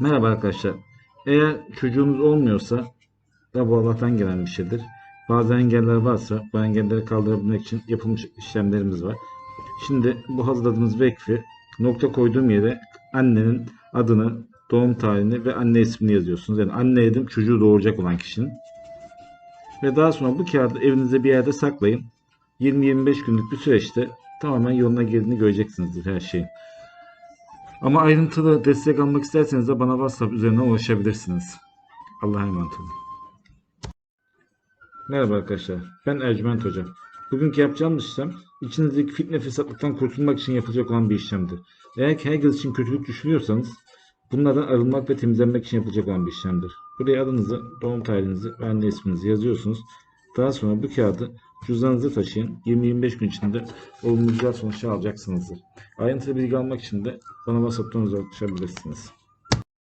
Merhaba arkadaşlar. Eğer çocuğunuz olmuyorsa da bu Allah'tan gelen bir şeydir. Bazı engeller varsa bu engelleri kaldırabilmek için yapılmış işlemlerimiz var. Şimdi bu hazırladığımız vekfi nokta koyduğum yere annenin adını, doğum tarihini ve anne ismini yazıyorsunuz. Yani anne dedim çocuğu doğuracak olan kişinin. Ve daha sonra bu kağıdı evinizde bir yerde saklayın. 20-25 günlük bir süreçte tamamen yoluna girdiğini göreceksinizdir her şeyin. Ama ayrıntılı destek almak isterseniz de bana WhatsApp üzerinden ulaşabilirsiniz. Allah'a emanet olun. Merhaba arkadaşlar. Ben Ercüment Hoca. Bugünkü yapacağımız işlem içinizdeki fitne fesatlıktan kurtulmak için yapılacak olan bir işlemdir. Eğer ki herkes için kötülük düşünüyorsanız bunlardan arınmak ve temizlenmek için yapılacak olan bir işlemdir. Buraya adınızı, doğum tarihinizi ve anne isminizi yazıyorsunuz. Daha sonra bu kağıdı cüzdanınızı taşıyın. 20-25 gün içinde olumlu güzel sonuçlar alacaksınızdır. Ayrıntılı bilgi almak için de bana WhatsApp'tan ulaşabilirsiniz.